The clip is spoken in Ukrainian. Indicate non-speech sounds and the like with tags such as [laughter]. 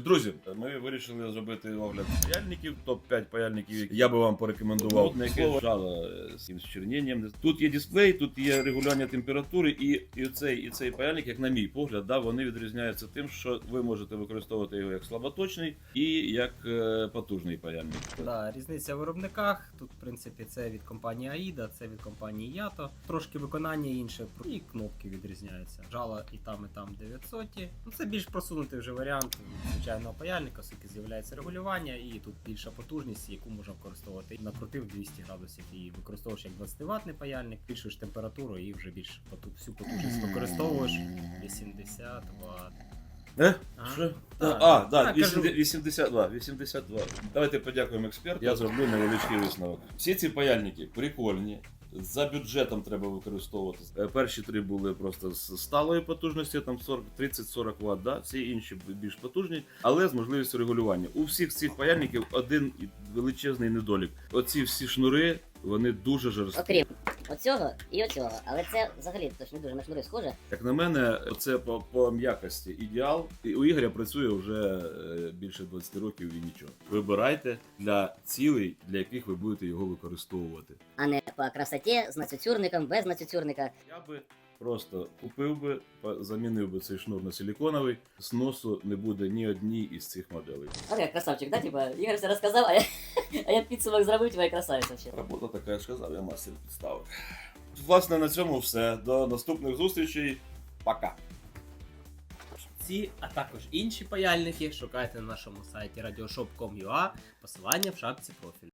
Друзі, ми вирішили зробити огляд паяльників, топ-5 паяльників, які я би вам порекомендував. Яке жало е, з чернінням. Тут є дисплей, тут є регулювання температури, і, і цей і цей паяльник, як на мій погляд, да, вони відрізняються тим, що ви можете використовувати його як слаботочний і як е, потужний паяльник. Да, різниця в виробниках. Тут, в принципі, це від компанії AIDA, це від компанії Yato. Трошки виконання інше, і кнопки відрізняються. Жало і там, і там 900. Ну, це більш просунутий вже варіант звичайного паяльника, оскільки з'являється регулювання, і тут більша потужність, яку можна використовувати. Накрутив 200 градусів і використовуєш як 20 ватний паяльник, збільшуєш температуру і вже більш поту- всю потужність використовуєш 80 Вт. Е? А? Що? Так. А, Так, кажу. 82, 82. Давайте подякуємо експерту. Я зроблю невеличкий висновок. Всі ці паяльники прикольні. За бюджетом треба використовувати. Е, Перші три були просто з сталої потужності, там 40 30-40 Вт, да? всі інші більш потужні, але з можливістю регулювання. У всіх цих паяльників один величезний недолік. Оці всі шнури, вони дуже жорсткі. Оцього і оцього. Але це взагалі точно ж не дуже на шнури схоже. Як на мене, це по, по м'якості ідеал. І у Ігоря працює вже е, більше 20 років і нічого. Вибирайте для цілей, для яких ви будете його використовувати. а не по красоті з нацюцюрником, без нацюцюрника. Я би просто купив би, замінив би цей шнур на силіконовий. Зносу не буде ні одній із цих моделей. А як красавчик, да? Типа, Ігор все розказав, а я, [laughs] а я підсумок зробив, твоя красавиця ще. Робота така, я ж казав, я мастер підставок. Власне, на цьому все. До наступних зустрічей. Пока. Ці, а також інші паяльники шукайте на нашому сайті radioshop.com.ua, посилання в шапці профілю.